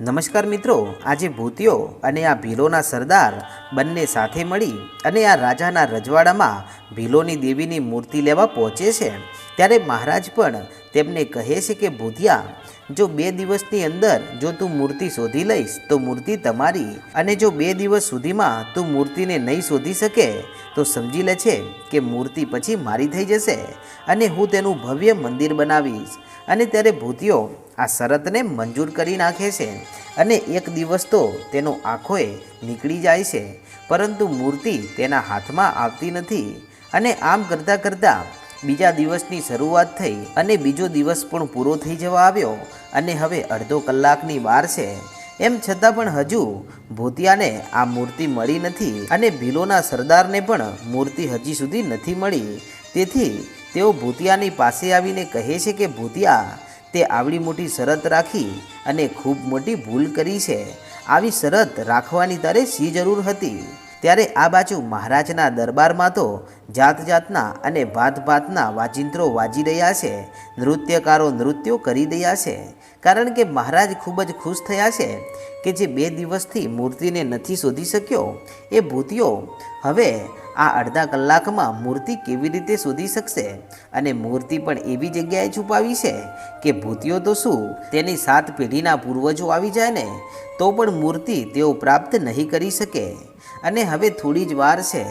નમસ્કાર મિત્રો, આજે ભૂતિયો અને આ ભીલોના સરદાર બંને સાથે મળી અને આ રાજાના રજવાડામાં ભીલોની દેવીની મૂર્તિ લેવા પહોંચે છે. ત્યારે મહારાજ પણ તેમને કહે છે કે, ભૂતિયા, જો બે દિવસની અંદર જો તું મૂર્તિ શોધી લઈશ, તો મૂર્તિ તમારી અને જો બે દિવસ સુધીમાં તું મૂર્તિને નહીં શોધી શકે, તો સમજી લે છે કે મૂર્તિ પછી મારી થઈ જશે અને હું તેનું ભવ્ય મંદિર બનાવીશ. અને ત્યારે ભૂતિયો આ શરતને મંજૂર કરી નાખે છે અને એક દિવસ તો તેનો આંખોએ નીકળી જાય છે, પરંતુ મૂર્તિ તેના હાથમાં આવતી નથી અને આમ કરતાં કરતાં બીજા દિવસની શરૂઆત થઈ અને બીજો દિવસ પણ પૂરો થઈ જવા આવ્યો અને હવે અડધો કલાકની વાર છે. એમ છતાં પણ હજુ ભૂતિયાને આ મૂર્તિ મળી નથી અને ભીલોના સરદારને પણ મૂર્તિ હજી સુધી નથી મળી. તેથી તેઓ ભૂતિયાની પાસે આવીને કહે છે કે, ભૂતિયા, તે આવડી મોટી શરત રાખી અને ખૂબ મોટી ભૂલ કરી છે. આવી શરત રાખવાની તારે શી જરૂર હતી? ત્યારે આ બાજુ મહારાજના દરબારમાં તો જાત જાતના અને ભાત ભાતના વાજિંત્રો વાજી રહ્યા છે. નૃત્યકારો નૃત્યો કરી રહ્યા છે. કારણ કે મહારાજ ખૂબ જ ખુશ થયા છે કે જે બે દિવસથી મૂર્તિને નથી શોધી શક્યો, એ ભૂતિયો હવે આ અડધા કલાકમાં મૂર્તિ કેવી રીતે શોધી શકશે? અને મૂર્તિ પણ એવી જગ્યાએ છુપાવી છે કે ભૂતિઓ તો શું, તેની સાત પેઢીના પૂર્વજો આવી જાય ને, તો પણ મૂર્તિ તેઓ પ્રાપ્ત નહીં કરી શકે. અને હવે થોડી જ વાર છે,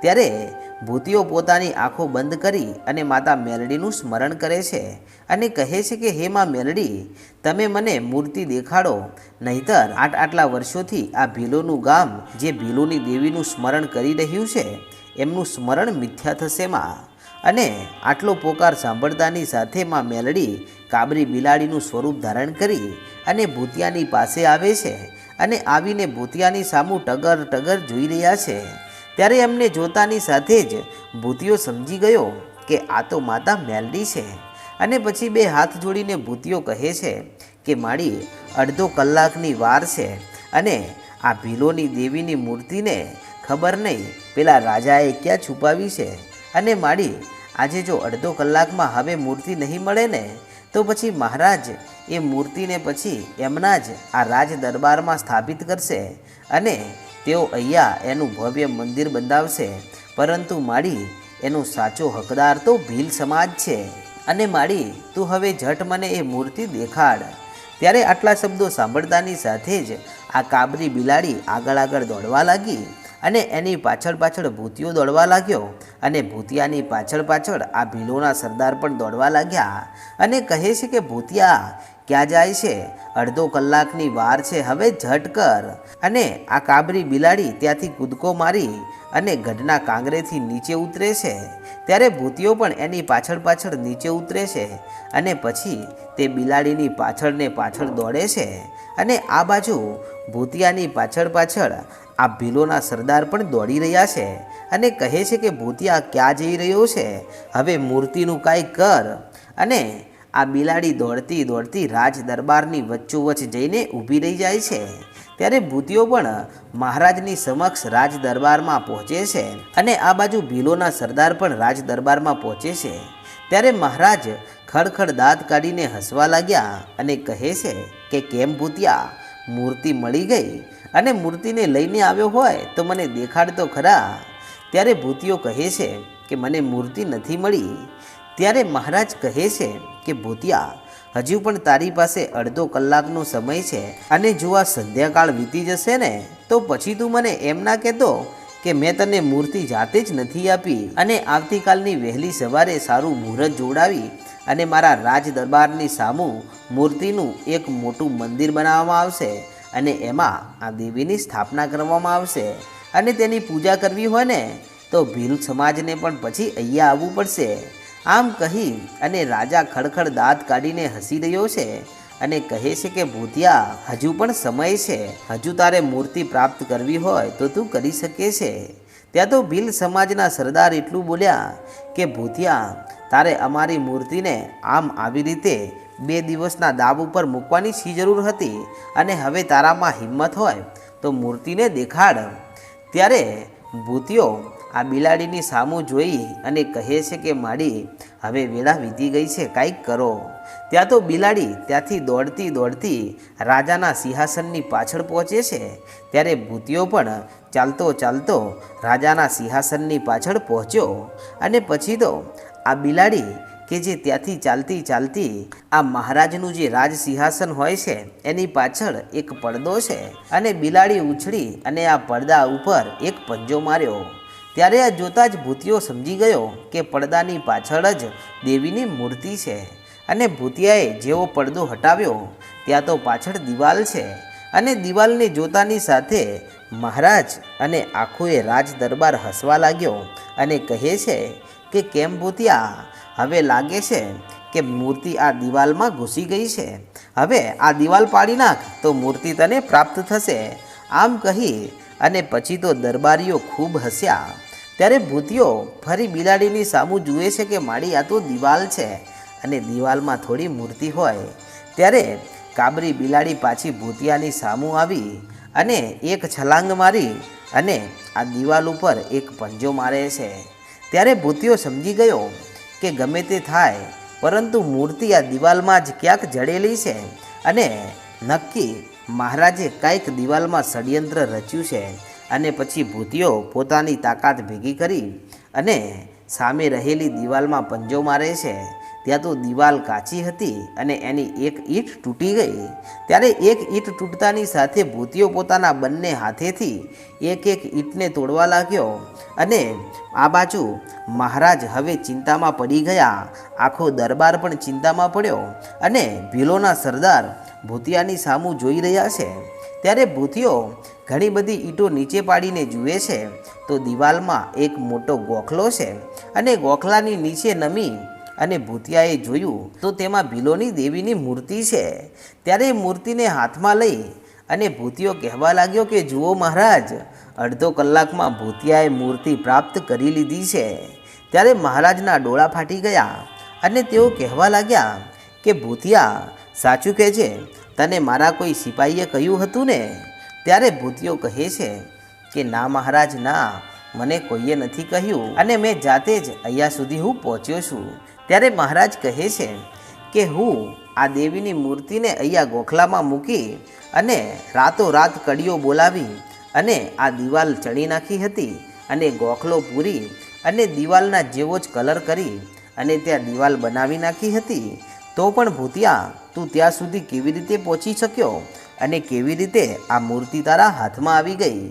ત્યારે ભૂતિયો પોતાની આંખો બંધ કરી અને માતા મેલડીનું સ્મરણ કરે છે અને કહે છે કે, હે માં મેલડી, તમે મને મૂર્તિ દેખાડો. નહીતર આટ આટલા વર્ષોથી આ ભીલોનું ગામ, જે ભીલોની દેવીનું સ્મરણ કરી રહ્યું છે, એમનું સ્મરણ મિથ્યા થશે માં. અને આટલો પોકાર સાંભળતાની સાથે માં મેલડી કાબરી બિલાડીનું સ્વરૂપ ધારણ કરી અને ભૂતિયાની પાસે આવે છે અને આવીને ભૂતિયાની સામું ટગર ટગર જોઈ રહ્યા છે. ત્યારે એમને જોતાની સાથે જ ભૂતિયો સમજી ગયો કે આ તો માતા મેલડી છે. અને પછી બે હાથ જોડીને ભૂતિયો કહે છે કે મારી અડધો કલાકની વાર છે અને આ ભીલોની દેવીની મૂર્તિને ખબર નહીં પેલા રાજાએ ક્યાં છુપાવી છે. અને માડી આજે જો અડધો કલાકમાં હવે મૂર્તિ નહીં મળે ને, તો પછી મહારાજ એ મૂર્તિને પછી એમના જ આ રાજ દરબારમાં સ્થાપિત કરશે અને તેઓ અહીંયા એનું ભવ્ય મંદિર બંધાવશે. પરંતુ માળી, એનો સાચો હકદાર તો ભીલ સમાજ છે. અને માળી, તું હવે ઝટ મને એ મૂર્તિ દેખાડ. ત્યારે આટલા શબ્દો સાંભળતાની સાથે જ આ કાબરી બિલાડી આગળ આગળ દોડવા લાગી અને એની પાછળ પાછળ ભૂતિયો દોડવા લાગ્યો અને ભૂતિયાની પાછળ પાછળ આ ભીલોના સરદાર પણ દોડવા લાગ્યા અને કહે છે કે, ભૂતિયા ક્યાં જાય છે? અડધો કલાકની વાર છે. હવે ઝટ કર. અને આ કાબરી બિલાડી ત્યાંથી કૂદકો મારી અને ગઢના કાંગરેથી નીચે ઉતરે છે. ત્યારે ભૂતિયો પણ એની પાછળ પાછળ નીચે ઉતરે છે અને પછી તે બિલાડીની પાછળ ને પાછળ દોડે છે. અને આ બાજુ ભૂતિયાની પાછળ પાછળ આ ભીલોના સરદાર પણ દોડી રહ્યા છે અને કહે છે કે ભૂતિયા ક્યાં જઈ રહ્યો છે? હવે મૂર્તિનું કાંઈ કર. અને આ બિલાડી દોડતી દોડતી રાજ દરબારની વચ્ચોવચ્ચ જઈને ઊભી રહી જાય છે. ત્યારે ભૂતિઓ પણ મહારાજની સમક્ષ રાજ દરબારમાં પહોંચે છે અને આ બાજુ ભીલોના સરદાર પણ રાજ દરબારમાં પહોંચે છે. ત્યારે મહારાજ ખડખડ દાંત કાઢીને હસવા લાગ્યા અને કહે છે કે, કેમ ભૂતિયા? મૂર્તિ મળી ગઈ અને મૂર્તિને લઈને આવ્યો હોય તો મને દેખાડતો ખરા. ત્યારે ભૂતિઓ કહે છે કે, મને મૂર્તિ નથી મળી. ત્યારે મહારાજ કહે છે કે, ભૂતિયા, હજુ પણ તારી પાસે અડધો કલાકનો સમય છે અને જો આ સંધ્યાકાળ વીતી જશે ને, તો પછી તું મને એમ ના કહેતો કે મેં તને મૂર્તિ જાતે જ નથી આપી અને આવતીકાલની વહેલી સવારે સારું મુહૂર્ત જોડાવી અને મારા રાજ દરબારની સામું મૂર્તિનું એક મોટું મંદિર બનાવવામાં આવશે અને એમાં આ દેવીની સ્થાપના કરવામાં આવશે અને તેની પૂજા કરવી હોય ને, તો ભીલ સમાજને પણ પછી અહીંયા આવવું પડશે. આમ કહી અને રાજા ખડખડ દાંત કાઢીને હસી રહ્યો છે અને કહે છે કે, ભૂતિયા, હજુ પણ સમય છે. હજુ તારે મૂર્તિ પ્રાપ્ત કરવી હોય તો તું કરી શકે છે. ત્યાં તો ભીલ સમાજના સરદાર એટલું બોલ્યા કે, ભૂતિયા, તારે અમારી મૂર્તિને આમ આવી રીતે બે દિવસના દાબ ઉપર મૂકવાની શી જરૂર હતી? અને હવે તારામાં હિંમત હોય તો મૂર્તિને દેખાડ. ત્યારે ભૂતિયો આ બિલાડીની સામું જોઈ અને કહે છે કે, માડી, હવે વેળા વીતી ગઈ છે, કાંઈક કરો. ત્યાં તો બિલાડી ત્યાંથી દોડતી દોડતી રાજાના સિંહાસનની પાછળ પહોંચે છે. ત્યારે ભૂતિયો પણ ચાલતો ચાલતો રાજાના સિંહાસનની પાછળ પહોંચ્યો અને પછી તો આ બિલાડી કે જે ત્યાંથી ચાલતી ચાલતી આ મહારાજનું જે રાજ સિંહાસન હોય છે, એની પાછળ એક પડદો છે અને બિલાડી ઉછળી અને આ પડદા ઉપર એક પંજો માર્યો. ત્યારે આ જોતાં જ ભૂતિયો સમજી ગયો કે પડદાની પાછળ જ દેવીની મૂર્તિ છે. અને ભૂતિયાએ જેવો પડદો હટાવ્યો, ત્યાં તો પાછળ દિવાલ છે. અને દિવાલને જોતાની સાથે મહારાજ અને આખોએ રાજ દરબાર હસવા લાગ્યો અને કહે છે કે, કેમ ભૂતિયા? હવે લાગે છે કે મૂર્તિ આ દિવાલમાં ઘૂસી ગઈ છે. હવે આ દિવાલ પાડી નાખ, તો મૂર્તિ તને પ્રાપ્ત થશે. આમ કહી અને પછી તો દરબારીઓ ખૂબ હસ્યા. ત્યારે ભૂતિયો ફરી બિલાડીની સામું જુએ છે કે માડી આ તો દિવાલ છે અને દિવાલમાં થોડી મૂર્તિ હોય. ત્યારે કાબરી બિલાડી પાછી ભૂતિયાની સામું આવી અને એક છલાંગ મારી અને આ દિવાલ ઉપર એક પંજો મારે છે. ત્યારે ભૂતિયો સમજી ગયો કે ગમે તે થાય, પરંતુ મૂર્તિ આ દિવાલમાં જ ક્યાંક જડેલી છે અને નક્કી મહારાજે કાંઈક દિવાલમાં ષડયંત્ર રચ્યું છે. અને પછી ભૂતિયો પોતાની તાકાત ભેગી કરી અને સામે રહેલી દિવાલમાં પંજો મારે છે. ત્યાં તો દિવાલ કાચી હતી અને એની એક ઈંટ તૂટી ગઈ. ત્યારે એક ઈંટ તૂટતાની સાથે ભૂતિયો પોતાના બંને હાથેથી એક એક ઈંટને તોડવા લાગ્યો અને આ બાજુ મહારાજ હવે ચિંતામાં પડી ગયા. આખો દરબાર પણ ચિંતામાં પડ્યો અને ભીલોના સરદાર ભૂતિયાની સામું જોઈ રહ્યા છે. ત્યારે ભૂતિયો ઘણી બધી ઈંટો નીચે પાડીને જુએ છે, તો દિવાલમાં એક મોટો ગોખલો છે અને ગોખલાની નીચે નમી અને ભૂતિયાએ જોયું, તો તેમાં ભીલોની દેવીની મૂર્તિ છે. ત્યારે મૂર્તિને હાથમાં લઈ અને ભૂતિયો કહેવા લાગ્યો કે, જુઓ મહારાજ, અડધો કલાકમાં ભૂતિયાએ મૂર્તિ પ્રાપ્ત કરી લીધી છે. ત્યારે મહારાજના ડોળા ફાટી ગયા અને તેઓ કહેવા લાગ્યા કે, ભૂતિયા, સાચું કહે છે તને મારા કોઈ સિપાહીએ કહ્યું હતું ને? ત્યારે ભૂતિયો કહે છે કે, ના મહારાજ, ના, મને કોઈએ નથી કહ્યું. અને મેં જાતે જ અહીંયા સુધી હું પહોંચ્યો છું. ત્યારે મહારાજ કહે છે કે, હું આ દેવીની મૂર્તિને અહીંયા ગોખલામાં મૂકી અને રાતોરાત કડીઓ બોલાવી અને આ દિવાલ ચડી નાખી હતી અને ગોખલો પૂરી અને દિવાલના જેવો જ કલર કરી અને ત્યાં દિવાલ બનાવી નાખી હતી. તો પણ ભૂતિયા, તું ત્યાં સુધી કેવી રીતે પહોંચી શક્યો? અને કેવી રીતે આ મૂર્તિ તારા હાથમાં આવી ગઈ?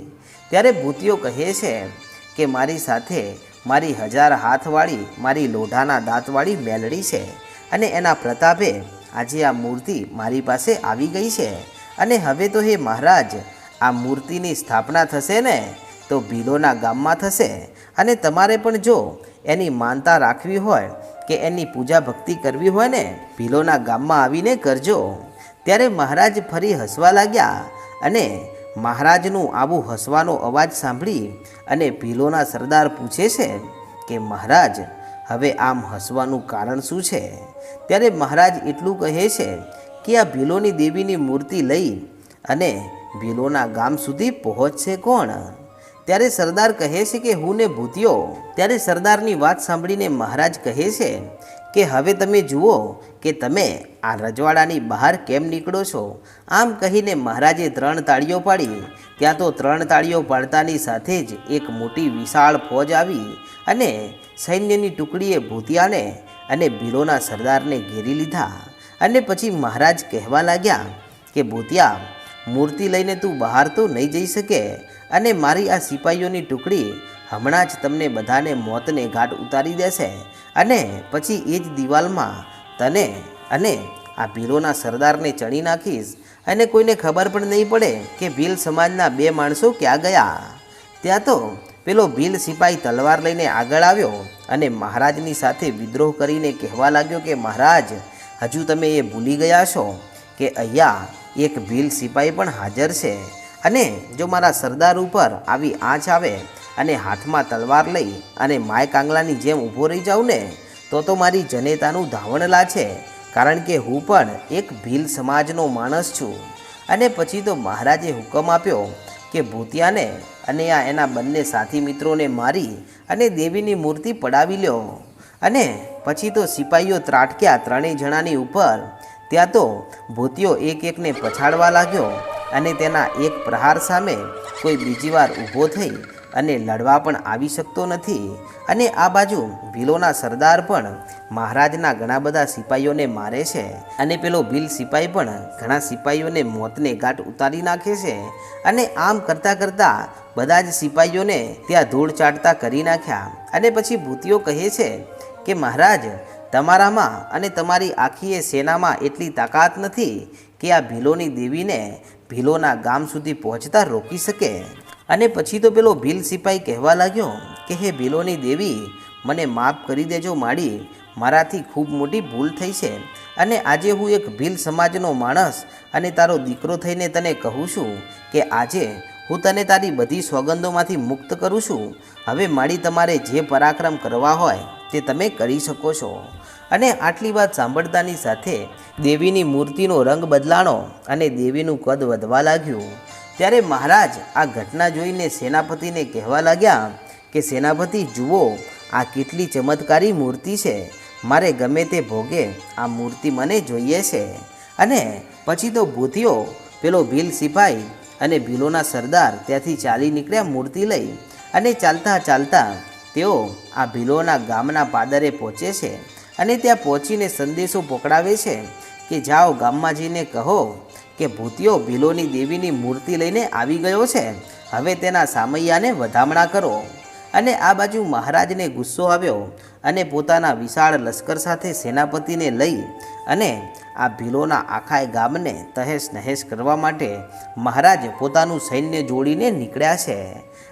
ત્યારે ભૂતિયો કહે છે કે મારી સાથે મારી હજાર હાથવાળી, મારી લોઢાના દાંતવાળી મેલડી છે અને એના પ્રતાપે આજે આ મૂર્તિ મારી પાસે આવી ગઈ છે. અને હવે તો હે મહારાજ, આ મૂર્તિની સ્થાપના થશે ને તો ભીલોના ગામમાં થશે. અને તમારે પણ જો એની માનતા રાખવી હોય કે એની પૂજા ભક્તિ કરવી હોય ને, ભીલોના ગામમાં આવીને કરજો. ત્યારે મહારાજ ફરી હસવા લાગ્યા અને મહારાજનું આવું હસવાનો અવાજ સાંભળી અને ભીલોના સરદાર પૂછે છે કે, મહારાજ, હવે આમ હસવાનું કારણ શું છે? ત્યારે મહારાજ એટલું કહે છે કે, આ ભીલોની દેવીની મૂર્તિ લઈ અને ભીલોના ગામ સુધી પહોંચશે કોણ? ત્યારે સરદાર કહે છે કે, હું ને ભૂતિયો ત્યારે સરદારની વાત સાંભળીને મહારાજ કહે છે કે, હવે તમે જુઓ કે તમે આ રજવાડાની બહાર કેમ નીકળો છો? આમ કહીને મહારાજે ત્રણ તાળીઓ પાડી. ત્યાં તો ત્રણ તાળીઓ પાડતાની સાથે જ એક મોટી વિશાળ ફોજ આવી અને સૈન્યની ટુકડીએ ભૂતિયાને અને ભીલોના સરદારને ઘેરી લીધા. અને પછી મહારાજ કહેવા લાગ્યા કે, ભૂતિયા, મૂર્તિ લઈને તું બહાર તો નહીં જઈ શકે અને મારી આ સિપાહીઓની ટુકડી હમણાં જ તમને બધાને મોતને ઘાટ ઉતારી દેશે અને પછી એ જ દિવાલમાં તને અને આ ભીલોના સરદારને ચણી નાખીશ. અને કોઈને ખબર પણ નહીં પડે કે ભીલ સમાજના બે માણસો ક્યાં ગયા. ત્યાં તો પેલો ભીલ સિપાહી તલવાર લઈને આગળ આવ્યો અને મહારાજની સાથે વિદ્રોહ કરીને કહેવા લાગ્યો કે, મહારાજ, હજુ તમે એ ભૂલી ગયા છો કે અહીંયા એક ભીલ સિપાહી પણ હાજર છે. અને જો મારા સરદાર ઉપર આવી આંચ આવે અને હાથમાં તલવાર લઈ અને માય કાંગલાની જેમ ઊભો રહી જાઉં ને, તો તો મારી જનેતાનું ધાવણલા છે કારણ કે હું પણ એક ભીલ સમાજનો માણસ છું. અને પછી તો મહારાજે હુકમ આપ્યો કે ભૂતિયાને અને આ એના બંને સાથી મિત્રોને મારી અને દેવીની મૂર્તિ પડાવી લ્યો. અને પછી તો સિપાહીઓ ત્રાટક્યા ત્રણેય જણાની ઉપર, ત્યાં તો ભૂતિયો એક એકને પછાડવા લાગ્યો અને તેના એક પ્રહાર સામે કોઈ બીજી વાર ઊભો થઈ અને લડવા પણ આવી શકતો નથી. અને આ બાજુ ભીલોના સરદાર પણ મહારાજના ઘણા બધા સિપાહીઓને મારે છે અને પેલો ભીલ સિપાહી પણ ઘણા સિપાહીઓને મોતને ગાંઠ ઉતારી નાખે છે. અને આમ કરતાં કરતાં બધા જ સિપાહીઓને ત્યાં ધૂળ ચાટતા કરી નાખ્યા. અને પછી ભૂતિઓ કહે છે કે, મહારાજ, તમારામાં અને તમારી આખી એ સેનામાં એટલી તાકાત નથી કે આ ભીલોની દેવીને ભીલોના ગામ સુધી પહોંચતા રોકી શકે? અને પછી તો પેલો ભીલ સિપાહી કહેવા લાગ્યો કે, હે ભીલોની દેવી, મને માફ કરી દેજો માડી. મારાથી ખૂબ મોટી ભૂલ થઈ છે. અને આજે હું એક ભીલ સમાજનો માણસ અને તારો દીકરો થઈને તને કહું છું કે, આજે હું તને તારી બધી સોગંદોમાંથી મુક્ત કરું છું. હવે માડી તમારે જે પરાક્રમ કરવા હોય તે તમે કરી શકો છો. અને આટલી વાત સાંભળતાની સાથે દેવીની મૂર્તિનો રંગ બદલાણો અને દેવીનું કદ વધવા લાગ્યું. ત્યારે મહારાજ આ ઘટના જોઈને સેનાપતિને કહેવા લાગ્યા કે, સેનાપતિ, જુઓ, આ કેટલી ચમત્કારી મૂર્તિ છે. મારે ગમે તે ભોગે આ મૂર્તિ મને જોઈએ છે. અને પછી તો ભૂતિઓ, પેલો ભીલ સિપાઈ અને ભીલોના સરદાર ત્યાંથી ચાલી નીકળ્યા મૂર્તિ લઈ અને ચાલતા ચાલતા તેઓ આ ભીલોના ગામના પાદરે પહોંચે છે. અને ત્યાં પહોંચીને સંદેશો પકડાવે છે કે જાઓ ગામમાં જઈને કહો કે ભૂતિયો ભીલોની દેવીની મૂર્તિ લઈને આવી ગયો છે. હવે તેના સામૈયાને વધામણા કરો. અને આ બાજુ મહારાજને ગુસ્સો આવ્યો અને પોતાના વિશાળ લશ્કર સાથે સેનાપતિને લઈ અને આ ભીલોના આખા ગામને તહેસ નહેસ કરવા માટે મહારાજ પોતાનું સૈન્ય જોડીને નીકળ્યા છે.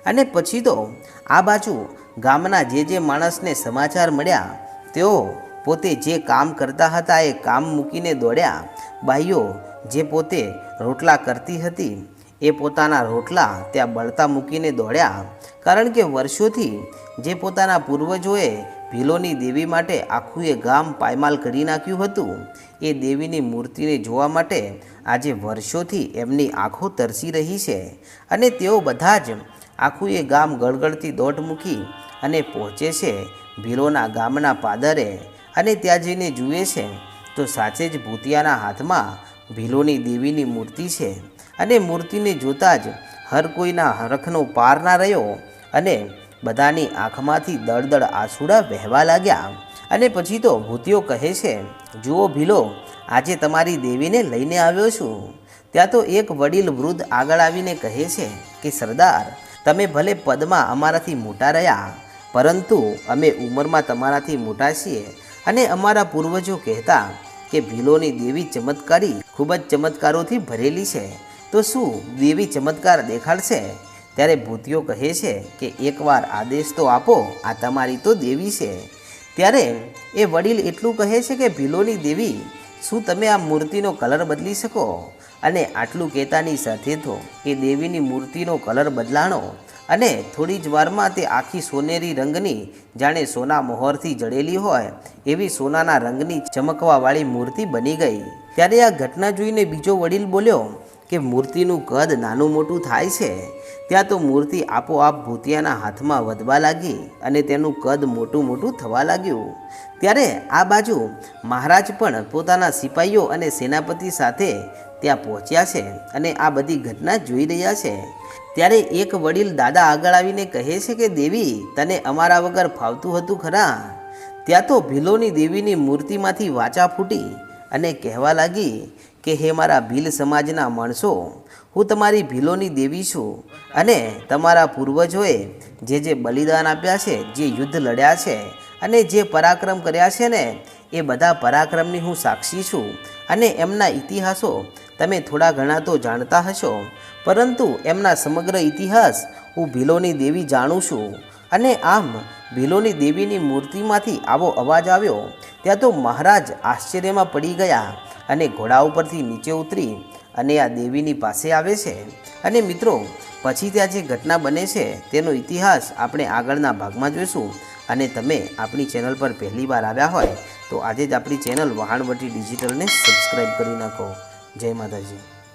અને પછી તો આ બાજુ ગામના જે જે માણસને સમાચાર મળ્યા, તેઓ પોતે જે કામ કરતા હતા એ કામ મૂકીને દોડ્યા. બાઈઓ જે પોતે રોટલા કરતી હતી, એ પોતાના રોટલા ત્યાં બળતા મૂકીને દોડ્યા. કારણ કે વર્ષોથી જે પોતાના પૂર્વજોએ ભીલોની દેવી માટે આખું એ ગામ પાયમાલ કરી નાખ્યું હતું, એ દેવીની મૂર્તિને જોવા માટે આજે વર્ષોથી એમની આંખો તરસી રહી છે અને તેઓ બધા જ આખું એ ગામ ગળગળતી દોટ મૂકી અને પહોંચે છે ભીલોના ગામના પાદરે. અને ત્યાં જઈને જુએ છે, તો સાચે જ ભૂતિયાના હાથમાં ભીલોની દેવીની મૂર્તિ છે અને મૂર્તિને જોતાં જ હર કોઈના હરખનો પાર ના રહ્યો અને બધાની આંખમાંથી દળદળ આંસુડા વહેવા લાગ્યા. અને પછી તો ભૂતિયો કહે છે, જુઓ ભીલો, આજે તમારી દેવીને લઈને આવ્યો છું. ત્યાં તો એક વડીલ વૃદ્ધ આગળ આવીને કહે છે કે, સરદાર, તમે ભલે પદમાં અમારાથી મોટા રહ્યા, પરંતુ અમે ઉંમરમાં તમારાથી મોટા છીએ અને અમારા પૂર્વજો કહેતા કે ભીલોની દેવી ચમત્કારી, ખૂબ જ ચમત્કારોથી ભરેલી છે. તો શું દેવી ચમત્કાર દેખાડશે? ત્યારે ભૂતિઓ કહે છે કે એકવાર આદેશ તો આપો, આ તમારી તો દેવી છે. ત્યારે એ વડીલ એટલું કહે છે કે ભીલોની દેવી, શું તમે આ મૂર્તિનો કલર બદલી શકો? અને આટલું કહેતાની સાથે તો એ દેવીની મૂર્તિનો કલર બદલાણો અને થોડી જ વારમાં તે આખી સોનેરી રંગની, જાણે સોના મોહરથી જડેલી હોય, એવી સોનાના રંગની ચમકવાવાળી મૂર્તિ બની ગઈ. ત્યારે આ ઘટના જોઈને બીજો વડીલ બોલ્યો, કે મૂર્તિનું કદ નાનું મોટું થાય છે. ત્યાં તો મૂર્તિ આપોઆપ ભૂતિયાના હાથમાં વધવા લાગી અને તેનું કદ મોટું મોટું થવા લાગ્યું. ત્યારે આ બાજુ મહારાજ પણ પોતાના સિપાહીઓ અને સેનાપતિ સાથે ત્યાં પહોંચ્યા છે અને આ બધી ઘટના જોઈ રહ્યા છે. ત્યારે એક વડીલ દાદા આગળ આવીને કહે છે કે, દેવી, તને અમારા વગર ફાવતું હતું ખરા? ત્યાં તો ભીલોની દેવીની મૂર્તિમાંથી વાચા ફૂટી અને કહેવા લાગી કે, હે મારા ભીલ સમાજના માણસો, હું તમારી ભીલોની દેવી છું અને તમારા પૂર્વજોએ જે જે બલિદાન આપ્યા છે, જે યુદ્ધ લડ્યા છે અને જે પરાક્રમ કર્યા છે ને, એ બધા પરાક્રમની હું સાક્ષી છું અને એમના ઇતિહાસો તમે થોડા ઘણા તો જાણતા હશો. પરંતુ એમના સમગ્ર ઇતિહાસ હું ભીલોની દેવી જાણું છું. અને આમ ભીલોની દેવીની મૂર્તિમાંથી આવો અવાજ આવ્યો. ત્યાં તો મહારાજ આશ્ચર્યમાં પડી ગયા અને ઘોડા ઉપરથી નીચે ઉતરી અને આ દેવીની પાસે આવે છે. અને મિત્રો, પછી ત્યાં જે ઘટના બને છે, તેનો ઇતિહાસ આપણે આગળના ભાગમાં જોઈશું. અને તમે આપણી ચેનલ પર પહેલી વાર આવ્યા હોય, તો આજે જ આપણી ચેનલ વહાણવટી ડિજિટલને સબસ્ક્રાઈબ કરી નાખો. જય માતાજી.